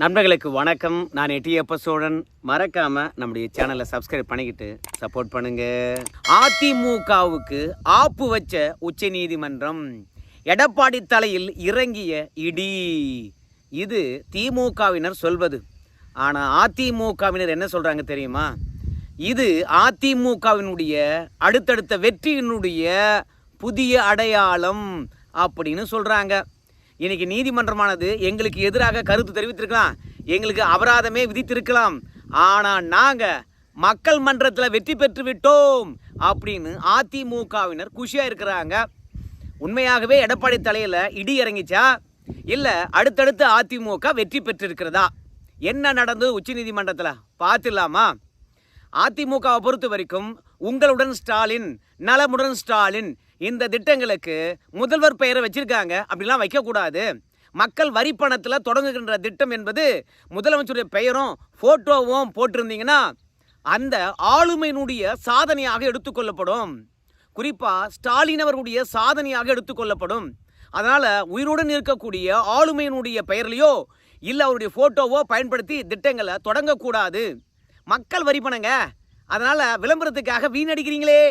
நண்பர்களுக்கு வணக்கம். நான் எட்டியப்ப சோழன். மறக்காம நம்முடைய சேனலை சப்ஸ்கிரைப் பண்ணிக்கிட்டு சப்போர்ட் பண்ணுங்க. அதிமுகவுக்கு ஆப்பு வச்ச உச்ச நீதிமன்றம் எடப்பாடி தலையில் இறங்கிய இடி. இது திமுகவினர் சொல்வது. ஆனால் அதிமுகவினர் என்ன சொல்கிறாங்க தெரியுமா? இது அதிமுகவினுடைய அடுத்தடுத்த வெற்றியினுடைய புதிய அடையாளம் அப்படின்னு சொல்கிறாங்க இன்னைக்கு நீதிமன்றமானது எங்களுக்கு எதிராக கருத்து தெரிவித்திருக்கலாம். எங்களுக்கு அபராதமே விதித்திருக்கலாம். ஆனால் நாங்கள் மக்கள் மன்றத்தில் வெற்றி பெற்று விட்டோம் அப்படின்னு அதிமுகவினர் குஷியாக இருக்கிறாங்க. உண்மையாகவே எடப்பாடி தலையில் இடி இறங்கிச்சா? இல்லை அடுத்தடுத்து அதிமுக வெற்றி பெற்றிருக்கிறதா? என்ன நடந்தது உச்சநீதிமன்றத்தில் பார்த்துடலாமா? அதிமுகவை பொறுத்த வரைக்கும் உங்களுடன் ஸ்டாலின் நலமுடன் ஸ்டாலின் இந்த திட்டங்களுக்கு முதல்வர் பெயரை வச்சிருக்காங்க. அப்படிலாம் வைக்கக்கூடாது. மக்கள் வரி பணத்தில் தொடங்குகின்ற திட்டம் என்பது முதலமைச்சருடைய பெயரும் ஃபோட்டோவும் போட்டிருந்தீங்கன்னா அந்த ஆளுமையினுடைய சாதனையாக எடுத்துக்கொள்ளப்படும் குறிப்பாக ஸ்டாலின் அவர்களுடைய சாதனையாக எடுத்துக்கொள்ளப்படும் அதனால் உயிருடன் இருக்கக்கூடிய ஆளுமையினுடைய பெயர்லையோ இல்லை அவருடைய ஃபோட்டோவோ பயன்படுத்தி திட்டங்களை தொடங்கக்கூடாது. மக்கள் வரி பணங்க அதனால் விளம்பரத்துக்காக வீணடிக்கிறீங்களே.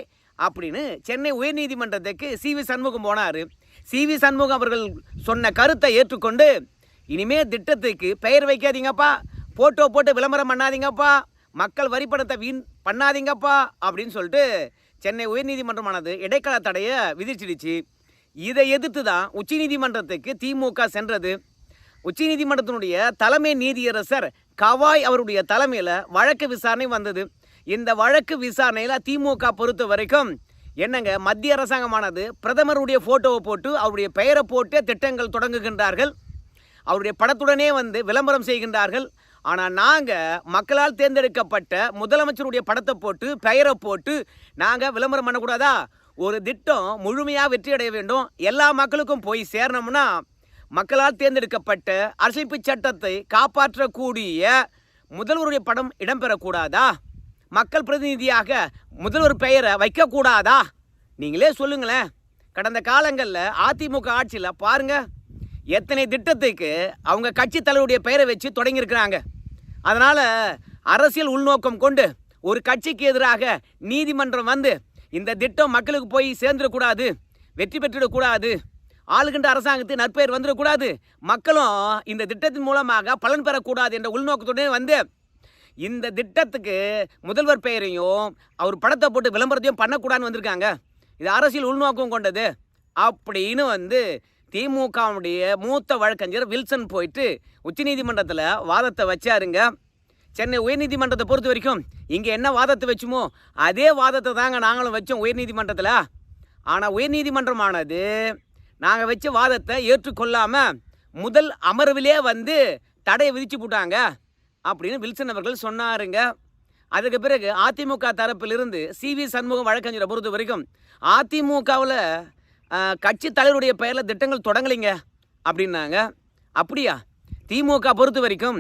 அப்படின்னு சென்னை உயர்நீதிமன்றத்துக்கு சி வி சண்முகம் போனார். சி வி சண்முகம் அவர்கள் சொன்ன கருத்தை ஏற்றுக்கொண்டு இனிமே திட்டத்துக்கு பெயர் வைக்காதீங்கப்பா. ஃபோட்டோ போட்டு விளம்பரம் பண்ணாதீங்கப்பா. மக்கள் வரிப்பணத்தை வீண் பண்ணாதீங்கப்பா. அப்படின்னு சொல்லிட்டு சென்னை உயர்நீதிமன்றமானது இடைக்கால தடையை விதிச்சிடுச்சு. இதை எதிர்த்து தான் உச்சநீதிமன்றத்துக்கு திமுக சென்றது. உச்சநீதிமன்றத்தினுடைய தலைமை நீதியரசர் கவாய் அவருடைய தலைமையில் வழக்கு விசாரணை வந்தது. இந்த வழக்கு விசாரணையில் திமுக பொறுத்த வரைக்கும் என்னங்க மத்திய அரசாங்கமானது பிரதமருடைய ஃபோட்டோவை போட்டு அவருடைய பெயரை போட்டு திட்டங்கள் தொடங்குகின்றார்கள். அவருடைய படத்துடனே வந்து விளம்பரம் செய்கின்றார்கள். ஆனால் நாங்கள் மக்களால் தேர்ந்தெடுக்கப்பட்ட முதலமைச்சருடைய படத்தை போட்டு பெயரை போட்டு நாங்கள் விளம்பரம் பண்ணக்கூடாதா? ஒரு திட்டம் முழுமையாக வெற்றி அடைய வேண்டும். எல்லா மக்களுக்கும் போய் சேரணும்னா மக்களால் தேர்ந்தெடுக்கப்பட்ட அரசியல் சட்டத்தை காப்பாற்றக்கூடிய முதல்வருடைய படம் இடம்பெறக்கூடாதா? மக்கள் பிரதிநிதியாக முதல்வர் பெயரை வைக்கக்கூடாதா? நீங்களே சொல்லுங்களேன். கடந்த காலங்களில் அதிமுக ஆட்சியில் பாருங்க எத்தனை திட்டத்துக்கு அவங்க கட்சி தலைவருடைய பெயரை வச்சு தொடங்கியிருக்கிறாங்க. அதனால் அரசியல் உள்நோக்கம் கொண்டு ஒரு கட்சிக்கு எதிராக நீதிமன்றம் வந்து இந்த திட்டம் மக்களுக்கு போய் சேர்ந்துடக்கூடாது வெற்றி பெற்றுடக்கூடாது ஆளுகின்ற அரசாங்கத்து நற்பெயர் வந்துடக்கூடாது மக்களும் இந்த திட்டத்தின் மூலமாக பலன் பெறக்கூடாது என்ற உள்நோக்கத்துடன் வந்து இந்த திட்டத்துக்கு முதல்வர் பெயரையும் அவர் படத்தை போட்டு விளம்பரத்தையும் பண்ணக்கூடாதுன்னு வந்திருக்காங்க. இது அரசியல் உள்நோக்கம் கொண்டது. அப்படின்னு வந்து திமுகவுடைய மூத்த வழக்கறிஞர் வில்சன் போயிட்டு உச்சநீதிமன்றத்தில் வாதத்தை வச்சாருங்க. சென்னை உயர்நீதிமன்றத்தை பொறுத்த வரைக்கும் இங்கே என்ன வாதத்தை வச்சுமோ அதே வாதத்தை தாங்க நாங்களும் வச்சோம் உயர்நீதிமன்றத்தில். ஆனால் உயர்நீதிமன்றமானது நாங்கள் வச்ச வாதத்தை ஏற்றுக்கொள்ளாமல் முதல் அமர்விலே வந்து தடையை விதிச்சு போட்டாங்க. அப்படின்னு வில்சன் அவர்கள் சொன்னாருங்க. அதுக்கு பிறகு அதிமுக தரப்பிலிருந்து சி வி சண்முகம் வழக்கறிஞரை பொறுத்த வரைக்கும் அதிமுகவில் கட்சி தலைவருடைய பெயரில் திட்டங்கள் தொடங்கலைங்க அப்படின்னாங்க. அப்படியா? திமுக பொறுத்த வரைக்கும்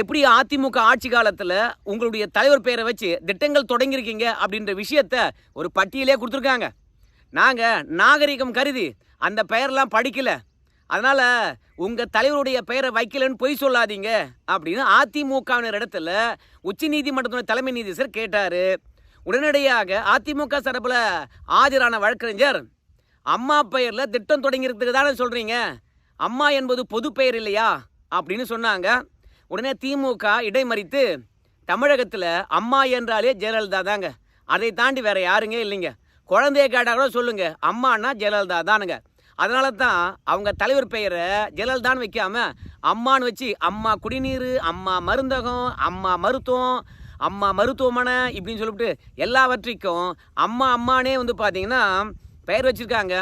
எப்படி அதிமுக ஆட்சி காலத்தில் உங்களுடைய தலைவர் பெயரை வச்சு திட்டங்கள் தொடங்கியிருக்கீங்க அப்படின்ற விஷயத்த ஒரு பட்டியலே கொடுத்துருக்காங்க. நாங்கள் நாகரிகம் கருதி அந்த பெயர்லாம் படிக்கலை. அதனால் உங்கள் தலைவருடைய பெயரை வைக்கலன்னு பொய் சொல்லாதீங்க அப்படின்னு அதிமுகவினர் இடத்துல உச்ச தலைமை நீதிசர் கேட்டார். உடனடியாக அதிமுக சார்பில் ஆஜரான வழக்கறிஞர் அம்மா பெயரில் திட்டம் தொடங்கியிருக்கிறதுக்கு தானே சொல்கிறீங்க அம்மா என்பது பொது பெயர் இல்லையா? அப்படின்னு சொன்னாங்க. உடனே திமுக இடைமறித்து தமிழகத்தில் அம்மா என்றாலே ஜெயலலிதா தாங்க. அதை தாண்டி வேறு யாருங்க இல்லைங்க? குழந்தைய கேட்டால் கூட சொல்லுங்கள் அம்மானா ஜெயலலிதா தானுங்க. அதனால தான் அவங்க தலைவர் பெயரை ஜெயலலிதான்னு வைக்காம அம்மான்னு வச்சு அம்மா குடிநீர் அம்மா மருந்தகம் அம்மா மருத்துவம் அம்மா மருத்துவமனை இப்படின்னு சொல்லிவிட்டு எல்லாவற்றிக்கும் அம்மா அம்மானே வந்து பார்த்தீங்கன்னா பெயர் வச்சிருக்காங்க.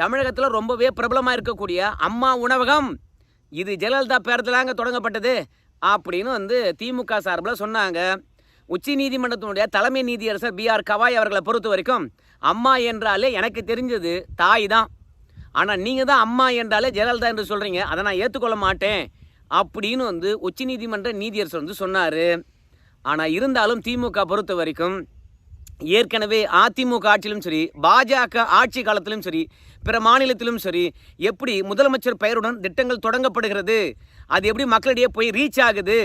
தமிழகத்தில் ரொம்பவே பிரபலமாக இருக்கக்கூடிய அம்மா உணவகம். இது ஜெயலலிதா பேரத்திலாங்க தொடங்கப்பட்டது அப்படின்னு வந்து திமுக சார்பில் சொன்னாங்க. உச்ச நீதிமன்றத்தினுடைய தலைமை நீதியரசர் பி ஆர் கவாய் அவர்களை பொறுத்த வரைக்கும் அம்மா என்றாலே எனக்கு தெரிஞ்சது தாய் தான். ஆனால் நீங்கள் தான் அம்மா என்றாலே ஜெயலலிதா என்று சொல்கிறீங்க அதை நான் ஏற்றுக்கொள்ள மாட்டேன் அப்படின்னு வந்து உச்சநீதிமன்ற நீதியரசர் வந்து சொன்னார். ஆனால் இருந்தாலும் திமுக பொறுத்த வரைக்கும் ஏற்கனவே அதிமுக ஆட்சியிலும் சரி பாஜக ஆட்சி காலத்திலும் சரி பிற மாநிலத்திலும் சரி எப்படி முதலமைச்சர் பெயருடன் திட்டங்கள் தொடங்கப்படுகிறது அது எப்படி மக்களிடையே போய் ரீச் ஆகுது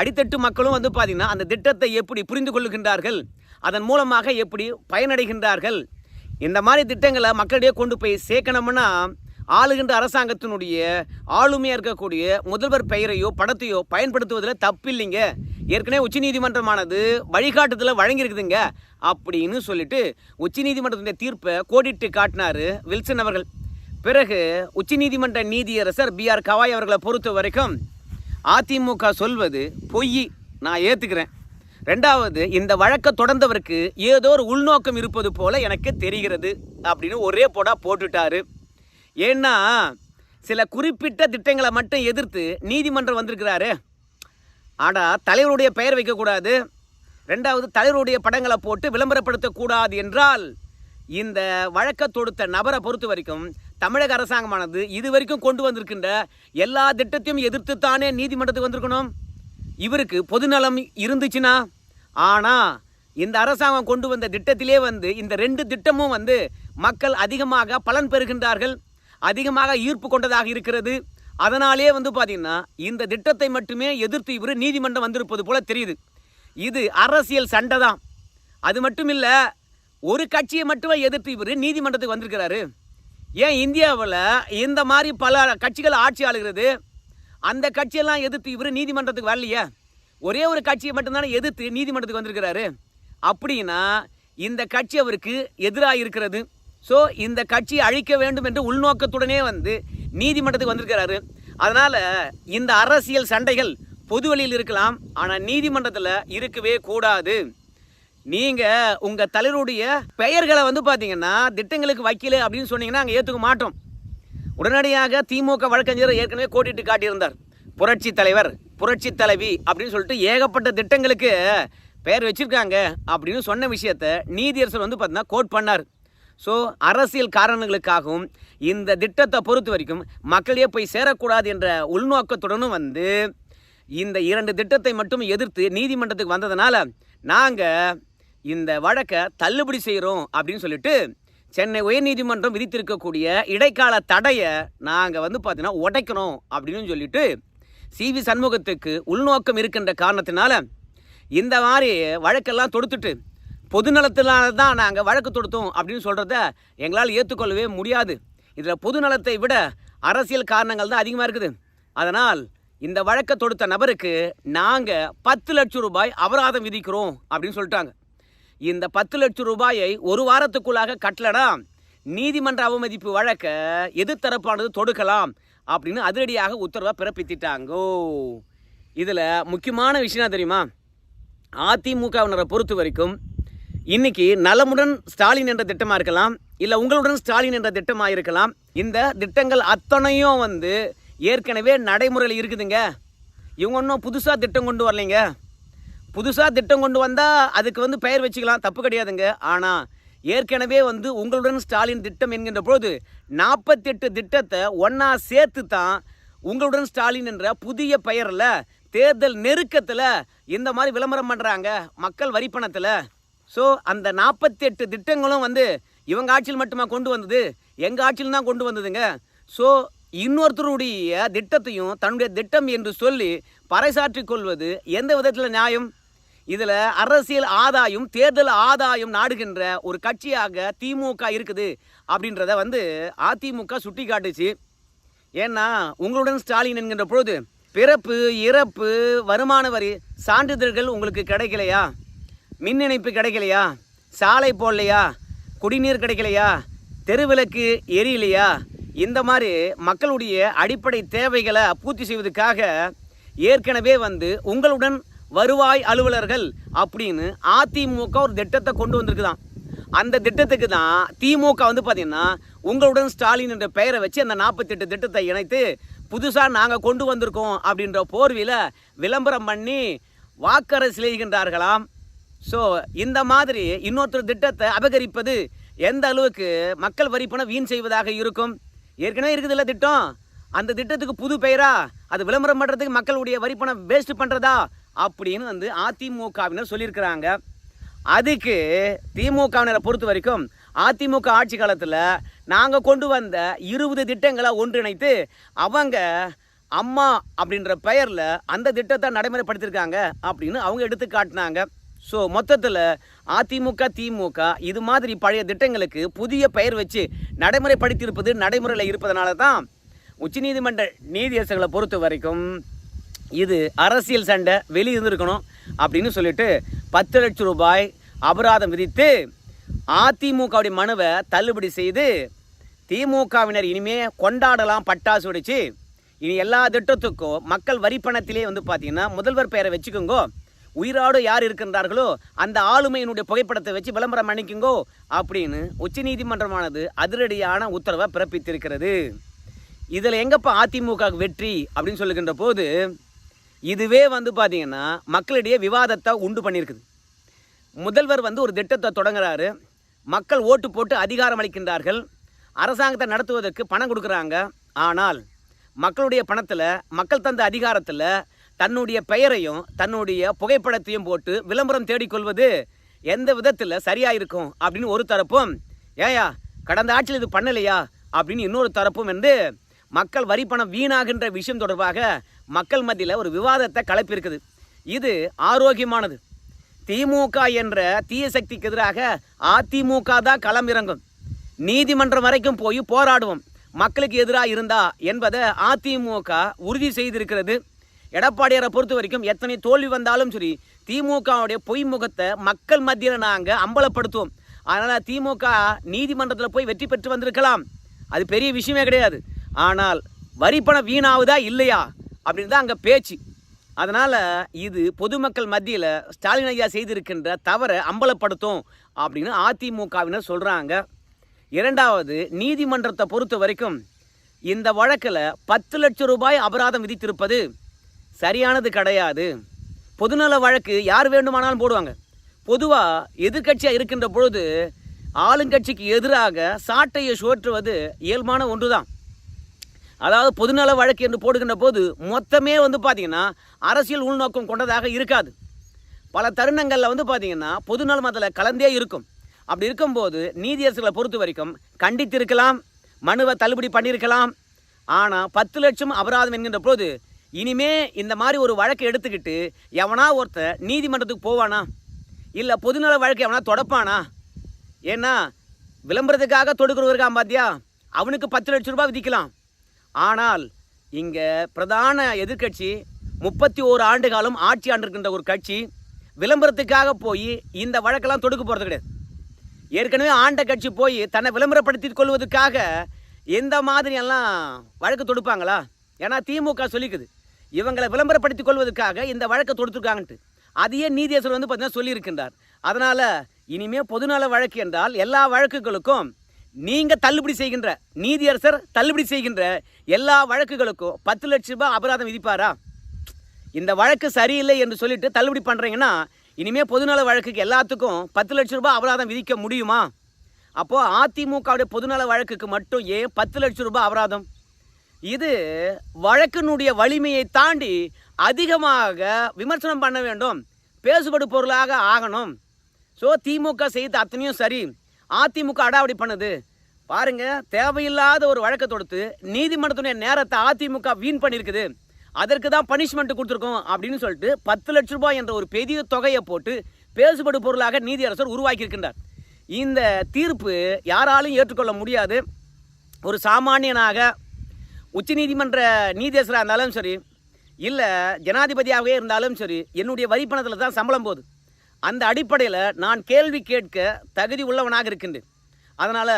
அடித்தட்டு மக்களும் வந்து பார்த்திங்கன்னா அந்த திட்டத்தை எப்படி புரிந்து கொள்ளுகின்றார்கள் அதன் மூலமாக எப்படி பயனடைகின்றார்கள் இந்த மாதிரி திட்டங்களை மக்களிடையே கொண்டு போய் சேர்க்கணும்னா ஆளுகின்ற அரசாங்கத்தினுடைய ஆளுமையாக இருக்கக்கூடிய முதல்வர் பெயரையோ படத்தையோ பயன்படுத்துவதில் தப்பில்லைங்க. ஏற்கனவே உச்சநீதிமன்றமானது வழிகாட்டுதலை வழங்கியிருக்குதுங்க. அப்படின்னு சொல்லிட்டு உச்சநீதிமன்றத்தினுடைய தீர்ப்பை கோடிட்டு காட்டினார் வில்சன் அவர்கள். பிறகு உச்சநீதிமன்ற நீதியரசர் பி ஆர் கவாய் அவர்களை பொறுத்த வரைக்கும் அதிமுக சொல்வது பொய் நான் ஏற்றுக்கிறேன் ரெண்டாவது இந்த வழக்கை தொடர்ந்தவருக்கு ஏதோ ஒரு உள்நோக்கம் இருப்பது போல எனக்கு தெரிகிறது அப்படின்னு ஒரே போடா போட்டுட்டாரு. ஏன்னா சில குறிப்பிட்ட திட்டங்களை மட்டும் எதிர்த்து நீதிமன்றம் வந்திருக்கிறாரு. ஆடா தலைவருடைய பெயர் வைக்கக்கூடாது. ரெண்டாவது தலைவருடைய படங்களை போட்டு விளம்பரப்படுத்தக்கூடாது என்றால் இந்த வழக்க தொடுத்த நபரை பொறுத்த வரைக்கும் தமிழக அரசாங்கமானது இது வரைக்கும் கொண்டு வந்திருக்கின்ற எல்லா திட்டத்தையும் எதிர்த்து தானே நீதிமன்றத்துக்கு வந்திருக்கணும்? இவருக்கு பொதுநலம் இருந்துச்சுன்னா ஆனால் இந்த அரசாங்கம் கொண்டு வந்த திட்டத்திலே வந்து இந்த ரெண்டு திட்டமும் வந்து மக்கள் அதிகமாக பலன் பெறுகின்றார்கள் அதிகமாக ஈர்ப்பு கொண்டதாக இருக்கிறது. அதனாலே வந்து பார்த்தீங்கன்னா இந்த திட்டத்தை மட்டுமே எதிர்த்து இவர் நீதிமன்றம் வந்திருப்பது போல தெரியுது. இது அரசியல் சண்டை தான். அது மட்டும் இல்லை ஒரு கட்சியை மட்டுமே எதிர்த்து இவர் நீதிமன்றத்துக்கு வந்திருக்கிறாரு. ஏன் இந்தியாவில் இந்த மாதிரி பல கட்சிகள் ஆட்சி ஆளுகிறது? அந்த கட்சியெல்லாம் எதிர்த்து இவர் நீதிமன்றத்துக்கு வரலையே? ஒரே ஒரு கட்சியை மட்டும்தானே எதிர்த்து நீதிமன்றத்துக்கு வந்திருக்கிறாரு? அப்படின்னா இந்த கட்சி அவருக்கு எதிராக இருக்கிறது. ஸோ இந்த கட்சியை அழிக்க வேண்டும் என்று உள்நோக்கத்துடனே வந்து நீதிமன்றத்துக்கு வந்திருக்கிறாரு. அதனால் இந்த அரசியல் சண்டைகள் பொது வழியில் இருக்கலாம் ஆனால் நீதிமன்றத்தில் இருக்கவே கூடாது. நீங்கள் உங்கள் தலைவருடைய பெயர்களை வந்து பார்த்தீங்கன்னா திட்டங்களுக்கு வைக்கல அப்படின்னு சொன்னீங்கன்னா அங்கே ஏற்றுக்க மாட்டோம். உடனடியாக திமுக வழக்கறிஞர் ஏற்கனவே கோடிட்டு காட்டியிருந்தார். புரட்சி தலைவர் புரட்சி தலைவி அப்படின்னு சொல்லிட்டு ஏகப்பட்ட திட்டங்களுக்கு பெயர் வச்சுருக்காங்க அப்படின்னு சொன்ன விஷயத்த நீதியரசர் வந்து பார்த்தீங்கன்னா கோட் பண்ணார். ஸோ அரசியல் காரணங்களுக்காகவும் இந்த திட்டத்தை பொறுத்த வரைக்கும் மக்களே போய் சேரக்கூடாது என்ற உள்நோக்கத்துடனும் வந்து இந்த இரண்டு திட்டத்தை மட்டும் எதிர்த்து நீதிமன்றத்துக்கு வந்ததுனால நாங்கள் இந்த வழக்கை தள்ளுபடி செய்கிறோம் அப்படின்னு சொல்லிட்டு சென்னை உயர்நீதிமன்றம் விதித்திருக்கக்கூடிய இடைக்கால தடையை நாங்கள் வந்து பார்த்தீங்கன்னா உடைக்கணும் அப்படின்னு சொல்லிட்டு சிவி சண்முகத்துக்கு உள்நோக்கம் இருக்கின்ற காரணத்தினால இந்த மாதிரி வழக்கெல்லாம் தொடுத்துட்டு பொதுநலத்தினால தான் நாங்கள் வழக்கு தொடுத்தோம் அப்படின்னு சொல்கிறத எங்களால் ஏற்றுக்கொள்ளவே முடியாது. இதில் பொதுநலத்தை விட அரசியல் காரணங்கள் தான் அதிகமாக இருக்குது. அதனால் இந்த வழக்கை தொடுத்த நபருக்கு நாங்கள் பத்து லட்சம் ரூபாய் அபராதம் விதிக்கிறோம் அப்படின்னு சொல்லிட்டாங்க. இந்த பத்து லட்சம் ரூபாயை ஒரு வாரத்துக்குள்ளாக கட்டலனா நீதிமன்ற அவமதிப்பு வழக்கை எதிர்த்தரப்பானது தொடுக்கலாம் அப்படின்னு அதிரடியாக உத்தரவை பிறப்பித்திட்டாங்கோ. இதில் முக்கியமான விஷயம் தெரியுமா? அதிமுகவினரை பொறுத்த வரைக்கும் இன்னைக்கு நலமுடன் ஸ்டாலின் என்ற திட்டமாக இருக்கலாம் இல்லை உங்களுடன் ஸ்டாலின் என்ற திட்டமாக இருக்கலாம். இந்த திட்டங்கள் அத்தனையும் வந்து ஏற்கனவே நடைமுறையில் இருக்குதுங்க. இவங்க ஒன்றும் புதுசாக திட்டம் கொண்டு வரலைங்க. புதுசாக திட்டம் கொண்டு வந்தால் அதுக்கு வந்து பெயர் வச்சுக்கலாம். தப்பு கிடையாதுங்க. ஆனால் ஏற்கனவே வந்து உங்களுடன் ஸ்டாலின் திட்டம் என்கின்ற பொழுது நாற்பத்தெட்டு திட்டத்தை ஒன்றா சேர்த்து தான் உங்களுடன் ஸ்டாலின் என்ற புதிய பெயரில் தேர்தல் நெருக்கத்தில் இந்த மாதிரி விளம்பரம் பண்ணுறாங்க மக்கள் வரிப்பணத்தில். ஸோ அந்த நாற்பத்தெட்டு திட்டங்களும் வந்து இவங்க ஆட்சியில் மட்டுமா கொண்டு வந்தது? எங்கள் ஆட்சியில் தான் கொண்டு வந்ததுங்க. ஸோ இன்னொருத்தருடைய திட்டத்தையும் தன்னுடைய திட்டம் என்று சொல்லி பறைசாற்றிக் கொள்வது எந்த விதத்தில் நியாயம்? இதில் அரசியல் ஆதாயம் தேர்தல் ஆதாயம் நாடுகின்ற ஒரு கட்சியாக திமுக இருக்குது அப்படின்றத வந்து அதிமுக சுட்டி காட்டுச்சு ஏன்னா உங்களுடன் ஸ்டாலின் என்கின்ற பொழுது பிறப்பு இறப்பு வருமான வரி சான்றிதழ்கள் உங்களுக்கு கிடைக்கலையா? மின் இணைப்பு கிடைக்கலையா? சாலை போடலையா? குடிநீர் கிடைக்கலையா? தெருவிளக்கு எரியலையா? இந்த மாதிரி மக்களுடைய அடிப்படை தேவைகளை பூர்த்தி செய்வதற்காக ஏற்கனவே வந்து உங்களுடன் வருவாய் அலுவலர்கள் அப்படின்னு அதிமுக ஒரு திட்டத்தை கொண்டு வந்திருக்குதான். அந்த திட்டத்துக்கு தான் திமுக வந்து பார்த்தீங்கன்னா உங்களுடன் ஸ்டாலின் என்ற பெயரை வச்சு அந்த நாற்பத்தெட்டு திட்டத்தை இணைத்து புதுசாக நாங்கள் கொண்டு வந்திருக்கோம் அப்படின்ற போர்வையில் விளம்பரம் பண்ணி வாக்கரசு செய்கின்றார்களாம். ஸோ இந்த மாதிரி இன்னொருத்தர் திட்டத்தை அபகரிப்பது எந்த அளவுக்கு மக்கள் வரி பணம் வீண் செய்வதாக இருக்கும்? ஏற்கனவே இருக்குதுல்ல திட்டம். அந்த திட்டத்துக்கு புது பெயரா? அது விளம்பரம் பண்ணுறதுக்கு மக்களுடைய வரி பணம் வேஸ்ட் பண்ணுறதா அப்படின்னு வந்து அதிமுகவினர் சொல்லியிருக்கிறாங்க. அதுக்கு திமுகவினரை பொறுத்த வரைக்கும் அதிமுக ஆட்சி காலத்தில் நாங்கள் கொண்டு வந்த இருபது திட்டங்களை ஒன்றிணைத்து அவங்க அம்மா அப்படின்ற பெயரில் அந்த திட்டத்தை நடைமுறைப்படுத்தியிருக்காங்க அப்படின்னு அவங்க எடுத்து காட்டினாங்க. ஸோ மொத்தத்தில் அதிமுக திமுக இது மாதிரி பழைய திட்டங்களுக்கு புதிய பெயர் வச்சு நடைமுறைப்படுத்தியிருப்பது நடைமுறையில் இருப்பதனால தான் உச்சநீதிமன்ற நீதியரசர்களை பொறுத்த வரைக்கும் இது அரசியல் சண்டை வெளியே இருந்திருக்கணும் அப்படின்னு சொல்லிட்டு பத்து லட்சம் ரூபாய் அபராதம் விதித்து அதிமுகவுடைய மனுவை தள்ளுபடி செய்து திமுகவினர் இனிமே கொண்டாடலாம் பட்டாசு வெடிச்சு. இனி எல்லா திட்டத்துக்கும் மக்கள் வரி பணத்திலே வந்து பார்த்தீங்கன்னா முதல்வர் பெயரை வச்சுக்கோங்கோ. உயிராடு யார் இருக்கின்றார்களோ அந்த ஆளுமையினுடைய புகைப்படத்தை வச்சு விளம்பரம் அணிக்குங்கோ அப்படின்னு உச்சநீதிமன்றமானது அதிரடியான உத்தரவை பிறப்பித்திருக்கிறது. இதில் எங்கப்பா அதிமுக வெற்றி அப்படின்னு சொல்லுகின்ற போது இதுவே வந்து பார்த்தீங்கன்னா மக்களிடையே விவாதத்தை உண்டு பண்ணியிருக்குது. முதல்வர் வந்து ஒரு திட்டத்தை தொடங்குறாரு. மக்கள் ஓட்டு போட்டு அதிகாரம் அளிக்கின்றார்கள். அரசாங்கத்தை நடத்துவதற்கு பணம் கொடுக்குறாங்க. ஆனால் மக்களுடைய பணத்தில் மக்கள் தந்த அதிகாரத்தில் தன்னுடைய பெயரையும் தன்னுடைய புகைப்படத்தையும் போட்டு விளம்பரம் தேடிக்கொள்வது எந்த விதத்தில் சரியாக இருக்கும் அப்படின்னு ஒரு தரப்பும் ஏயா கடந்த ஆட்சியில் இது பண்ணலையா? அப்படின்னு இன்னொரு தரப்பும் வந்து மக்கள் வரி பணம் வீணாகின்ற விஷயம் தொடர்பாக மக்கள் மத்தியில் ஒரு விவாதத்தை கலப்பியிருக்குது. இது ஆரோக்கியமானது. திமுக என்ற தீய சக்திக்கு எதிராக அதிமுக தான் களம் இறங்கும். நீதிமன்றம் வரைக்கும் போய் போராடுவோம். மக்களுக்கு எதிராக இருந்தா என்பதை அதிமுக உறுதி செய்திருக்கிறது. எடப்பாடியாரை பொறுத்த வரைக்கும் எத்தனை தோல்வி வந்தாலும் சரி திமுகவுடைய பொய் முகத்தை மக்கள் மத்தியில் நாங்கள் அம்பலப்படுத்துவோம். அதனால் திமுக நீதிமன்றத்தில் போய் வெற்றி பெற்று வந்திருக்கலாம். அது பெரிய விஷயமே கிடையாது. ஆனால் வரி பணம் வீணாகுதா இல்லையா? அப்படின்னு தான் அங்கே பேச்சு. அதனால் இது பொதுமக்கள் மத்தியில் ஸ்டாலின் ஐயா செய்திருக்கின்ற தவறை அம்பலப்படுத்தும் அப்படின்னு அதிமுகவினர் சொல்கிறாங்க இரண்டாவது நீதிமன்றத்தை பொறுத்த வரைக்கும் இந்த வழக்கில் பத்து லட்சம் ரூபாய் அபராதம் விதித்திருப்பது சரியானது கிடையாது. பொதுநல வழக்கு யார் வேண்டுமானாலும் போடுவாங்க. பொதுவாக எதிர்க்கட்சியாக இருக்கின்ற பொழுது ஆளுங்கட்சிக்கு எதிராக சாட்டையை சுழற்றுவது இயல்பான ஒன்று தான் அதாவது பொதுநல வழக்கு என்று போடுகின்ற போது மொத்தமே வந்து பார்த்திங்கன்னா அரசியல் உள்நோக்கம் கொண்டதாக இருக்காது. பல தருணங்களில் வந்து பார்த்திங்கன்னா பொதுநல மதத்தில் கலந்தே இருக்கும். அப்படி இருக்கும்போது நீதியரசுகளை பொறுத்த வரைக்கும் கண்டித்திருக்கலாம் மனுவை தள்ளுபடி பண்ணியிருக்கலாம். ஆனால் பத்து லட்சம் அபராதம் என்கின்ற போது இனிமே இந்த மாதிரி ஒரு வழக்கை எடுத்துக்கிட்டு எவனா ஒருத்தன் நீதிமன்றத்துக்கு போவானா? இல்லை பொதுநல வழக்கு எவனா தொடப்பானா? ஏன்னா விளம்பரத்துக்காக தொடுக்கிறவருக்கான் பாத்தியா? அவனுக்கு பத்து லட்சம் ரூபாய் விதிக்கலாம். ஆனால் இங்கே பிரதான எதிர்க்கட்சி முப்பத்தி ஓரு ஆண்டு காலம் ஆட்சி ஆண்டிருக்கின்ற ஒரு கட்சி விளம்பரத்துக்காக போய் இந்த வழக்கெல்லாம் தொடுக்க போகிறது கிடையாது. ஏற்கனவே ஆண்ட கட்சி போய் தன்னை விளம்பரப்படுத்தி கொள்வதற்காக எந்த மாதிரியெல்லாம் வழக்கு தொடுப்பாங்களா? ஏன்னா திமுக சொல்லிக்குது இவங்களை விளம்பரப்படுத்திக் கொள்வதற்காக இந்த வழக்கை தொடுத்துருக்காங்கன்ட்டு. அதையே நீதியரசர் வந்து பார்த்தீங்கன்னா சொல்லியிருக்கின்றார். அதனால் இனிமேல் பொதுநல வழக்கு என்றால் எல்லா வழக்குகளுக்கும் நீங்கள் தள்ளுபடி செய்கின்ற நீதியரசர் தள்ளுபடி செய்கின்ற எல்லா வழக்குகளுக்கும் பத்து லட்ச ரூபாய் அபராதம் விதிப்பாரா? இந்த வழக்கு சரியில்லை என்று சொல்லிட்டு தள்ளுபடி பண்ணுறீங்கன்னா இனிமேல் பொதுநல வழக்குக்கு எல்லாத்துக்கும் பத்து லட்ச ரூபாய் அபராதம் விதிக்க முடியுமா? அப்போது அதிமுகவுடைய பொதுநல வழக்குக்கு மட்டும் ஏன் பத்து லட்ச ரூபாய் அபராதம்? இது வழக்கினுடைய வலிமையை தாண்டி அதிகமாக விமர்சனம் பண்ண வேண்டும். பேசுபடு பொருளாக ஆகணும். ஸோ திமுக செய்த அத்தனையும் சரி. அதிமுக அடாவடி பண்ணுது. பாருங்க தேவையில்லாத ஒரு வழக்கை தொடுத்து நீதிமன்றத்துடைய நேரத்தை அதிமுக வீண் பண்ணியிருக்குது அதற்கு தான் பனிஷ்மெண்ட் கொடுத்துருக்கோம் அப்படின்னு சொல்லிட்டு பத்து லட்ச ரூபாய் என்ற ஒரு பெரிய தொகையை போட்டு பேசுபடு பொருளாக நீதியரசர் உருவாக்கியிருக்கின்றார். இந்த தீர்ப்பு யாராலும் ஏற்றுக்கொள்ள முடியாது. ஒரு சாமானியனாக உச்சநீதிமன்ற நீதியரசராக இருந்தாலும் சரி இல்லை ஜனாதிபதியாகவே இருந்தாலும் சரி என்னுடைய வரி பணத்தில் தான் சம்பளம் போகுது. அந்த அடிப்படையில் நான் கேள்வி கேட்க தகுதி உள்ளவனாக இருக்கின்றேன். அதனால்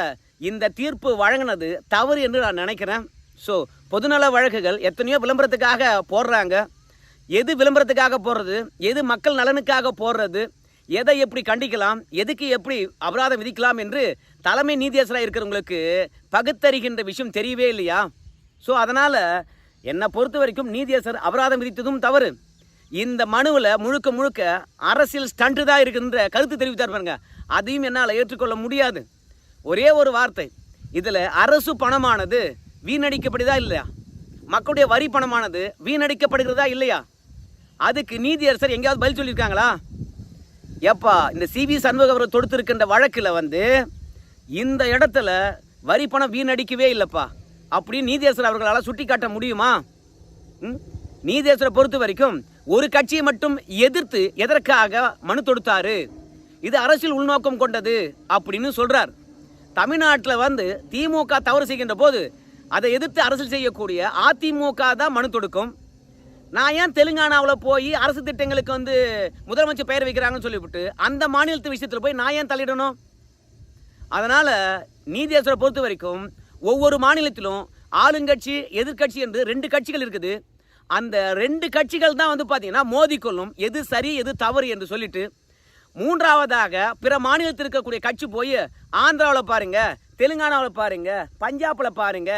இந்த தீர்ப்பு வழங்கினது தவறு என்று நான் நினைக்கிறேன். ஸோ பொதுநல வழக்குகள் எத்தனையோ விளம்பரத்துக்காக போடுறாங்க. எது விளம்பரத்துக்காக போடுறது? எது மக்கள் நலனுக்காக போடுறது? எதை எப்படி கண்டிக்கலாம்? எதுக்கு எப்படி அபராதம் விதிக்கலாம் என்று தலைமை நீதியரசராக இருக்கிறவங்களுக்கு பகுத்தறிகின்ற விஷயம் தெரியவே இல்லையா? ஸோ அதனால் என்னை பொறுத்த வரைக்கும் நீதியரசர் அபராதம் விதித்ததும் தவறு. இந்த மனுவில் முழுக்க முழுக்க அரசியல் ஸ்டண்ட்டு தான் இருக்குன்ற கருத்து தெரிவித்தார் பாருங்க. அதையும் என்னால் ஏற்றுக்கொள்ள முடியாது. ஒரே ஒரு வார்த்தை இதில் அரசு பணமானது வீணடிக்கப்படுதா இல்லையா? மக்களுடைய வரி பணமானது வீணடிக்கப்படுகிறதா இல்லையா? அதுக்கு நீதியரசர் எங்கேயாவது பதில் சொல்லியிருக்காங்களா? ஏப்பா இந்த சிவி சண்முக அவர் தொடுத்திருக்கின்ற வழக்கில் வந்து இந்த இடத்துல வரி பணம் வீணடிக்கவே இல்லைப்பா அப்படின்னு நீதியரசர் அவர்களால் சுட்டி காட்ட முடியுமா? ம்? பொறுத்த வரைக்கும் ஒரு கட்சியை மட்டும் எதிர்த்து எதற்காக மனு தொடுத்தாரு? இது அரசியல் உள்நோக்கம் கொண்டது அப்படின்னு சொல்றார். தமிழ்நாட்டில் வந்து திமுக தவறு செய்கின்ற போது அதை எதிர்த்து அரசியல் செய்யக்கூடிய அதிமுக தான் மனு தொடுக்கும். நான் ஏன் தெலுங்கானாவில் போய் அரசு திட்டங்களுக்கு வந்து முதலமைச்சர் பெயர் வைக்கிறாங்கன்னு சொல்லிவிட்டு அந்த மாநிலத்து விஷயத்தில் போய் நான் ஏன் தள்ளிடணும்? அதனால் நீதியரசரை பொறுத்த வரைக்கும் ஒவ்வொரு மாநிலத்திலும் ஆளுங்கட்சி எதிர்க்கட்சி என்று ரெண்டு கட்சிகள் இருக்குது. அந்த ரெண்டு கட்சிகள் தான் வந்து பார்த்தீங்கன்னா மோதிக்கொள்ளும் எது சரி எது தவறு என்று சொல்லிட்டு மூன்றாவதாக பிற மாநிலத்தில் இருக்கக்கூடிய கட்சி போய் ஆந்திராவில் பாருங்க தெலுங்கானாவில் பாருங்க பஞ்சாபில் பாருங்க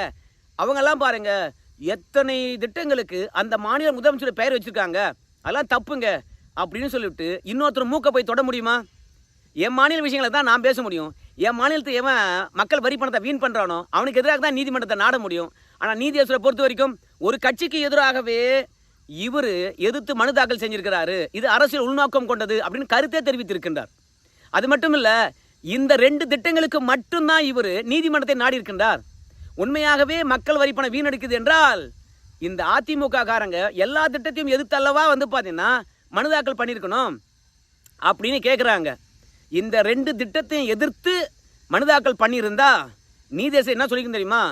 அவங்கெல்லாம் பாருங்க எத்தனை திட்டங்களுக்கு அந்த மாநில முதலமைச்சர் பெயர் வச்சுருக்காங்க. அதெல்லாம் தப்புங்க அப்படின்னு சொல்லிவிட்டு இன்னொருத்தர் மூக்க போய் தொட முடியுமா? என் மாநில விஷயங்களை தான் நான் பேச முடியும். என் மாநிலத்தை எவன் மக்கள் வரி பணத்தை வீண் பண்ணுறானோ அவனுக்கு எதிராக தான் நீதிமன்றத்தை நாட முடியும். ஆனால் நீதியரசரை பொறுத்த வரைக்கும் ஒரு கட்சிக்கு எதிராகவே இவர் எதிர்த்து மனு தாக்கல் செஞ்சிருக்கிறாரு. இது அரசியல் உள்நோக்கம் கொண்டது அப்படின்னு கருத்தே தெரிவித்திருக்கின்றார். அது மட்டும் இல்லை இந்த ரெண்டு திட்டங்களுக்கு மட்டும்தான் இவர் நீதிமன்றத்தை நாடி இருக்கின்றார் உண்மையாகவே மக்கள் வரி பணம் வீணடிக்குது என்றால் இந்த அதிமுக காரங்க எல்லா திட்டத்தையும் எதிர்த்தல்லவா வந்து பார்த்தீங்கன்னா மனு தாக்கல் பண்ணியிருக்கணும் அப்படின்னு கேட்குறாங்க இந்த ரெண்டு திட்டத்தையும் எதிர்த்து மனு தாக்கல் பண்ணியிருந்தா நீதேசம் என்ன சொல்லிக்கணும் தெரியுமா?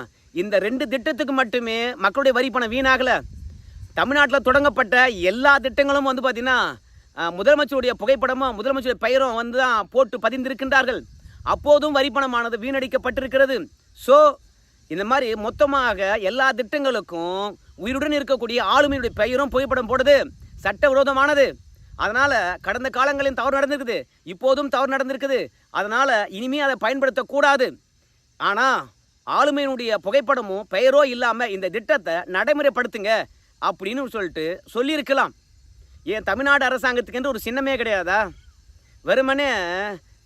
இந்த ரெண்டு திட்டத்துக்கு மட்டுமே மக்களுடைய வரி பணம் வீணாகலை. தமிழ்நாட்டில் தொடங்கப்பட்ட எல்லா திட்டங்களும் வந்து பார்த்தீங்கன்னா முதலமைச்சருடைய புகைப்படமும் முதலமைச்சருடைய பெயரும் வந்து தான் போட்டு பதிந்திருக்கின்றார்கள். அப்போதும் வரி பணமானது வீணடிக்கப்பட்டிருக்கிறது. ஸோ இந்த மாதிரி மொத்தமாக எல்லா திட்டங்களுக்கும் உயிருடன் இருக்கக்கூடிய ஆளுமையுடைய பெயரும் புகைப்படம் போடுது. சட்டவிரோதமானது. அதனால் கடந்த காலங்களில் தவறு நடந்திருக்குது. இப்போதும் தவறு நடந்திருக்குது. அதனால் இனிமேல் அதை பயன்படுத்தக்கூடாது. ஆனால் ஆளுமையினுடைய புகைப்படமும் பெயரோ இல்லாமல் இந்த திட்டத்தை நடைமுறைப்படுத்துங்க அப்படின்னு சொல்லிட்டு சொல்லியிருக்கலாம். ஏன் தமிழ்நாடு அரசாங்கத்துக்கு ஒரு சின்னமே கிடையாதா? வெறுமனே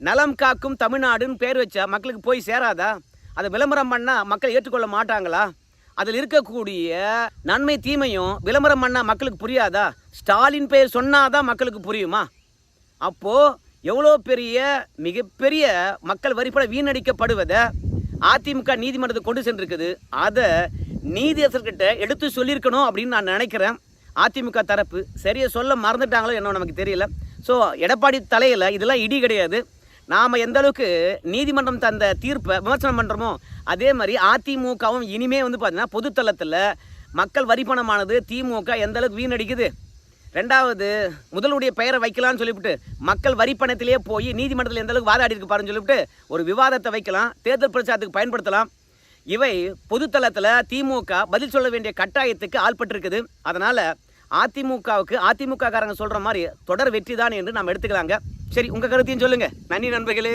நலம் காக்கும் தமிழ்நாடுன்னு பேர் வச்சா மக்களுக்கு போய் சேராதா? அதை விளம்பரம் பண்ணால் மக்கள் ஏற்றுக்கொள்ள மாட்டாங்களா? அதில் இருக்கக்கூடிய நன்மை தீமையும் விளம்பரம் பண்ணால் மக்களுக்கு புரியாதா? ஸ்டாலின் பெயர் சொன்னாதான் மக்களுக்கு புரியுமா? அப்போது எவ்வளோ பெரிய மிகப்பெரிய மக்கள் வரிப்பட வீணடிக்கப்படுவதை அதிமுக நீதிமன்றத்தை கொண்டு சென்றிருக்குது. அதை நீதியரசர்கிட்ட எடுத்து சொல்லியிருக்கணும் அப்படின்னு நான் நினைக்கிறேன். அதிமுக தரப்பு. சரியா சொல்ல மறந்துட்டாங்களோ என்ன நமக்கு தெரியல. ஸோ எடப்பாடி தலையில் இதெல்லாம் இடி கிடையாது. நாம் எந்த அளவுக்கு நீதிமன்றம் தந்த தீர்ப்பை விமர்சனம் பண்ணுறோமோ அதே மாதிரி அதிமுகவும் இனிமே வந்து பார்த்திங்கன்னா பொதுத்தளத்தில் மக்கள் வரி பணமானது திமுக எந்த அளவுக்கு வீணடிக்குது? ரெண்டாவது முதலுடைய பெயரை வைக்கலாம்னு சொல்லிவிட்டு மக்கள் வரி பணத்திலேயே போய் நீதிமன்றத்தில் எந்த அளவுக்கு வாதாடி இருக்கு பாருன்னு சொல்லிவிட்டு ஒரு விவாதத்தை வைக்கலாம் தேர்தல் பிரச்சாரத்துக்கு பயன்படுத்தலாம். இவை பொதுத்தளத்தில் திமுக பதில் சொல்ல வேண்டிய கட்டாயத்துக்கு ஆள்பட்டிருக்குது. அதனால் அதிமுகவுக்கு அதிமுக காரங்க சொல்கிற மாதிரி தொடர் வெற்றி தான் என்று நாம் எடுத்துக்கலாங்க. சரி உங்கள் கருத்தையும் சொல்லுங்கள் நன்றி நண்பர்களே.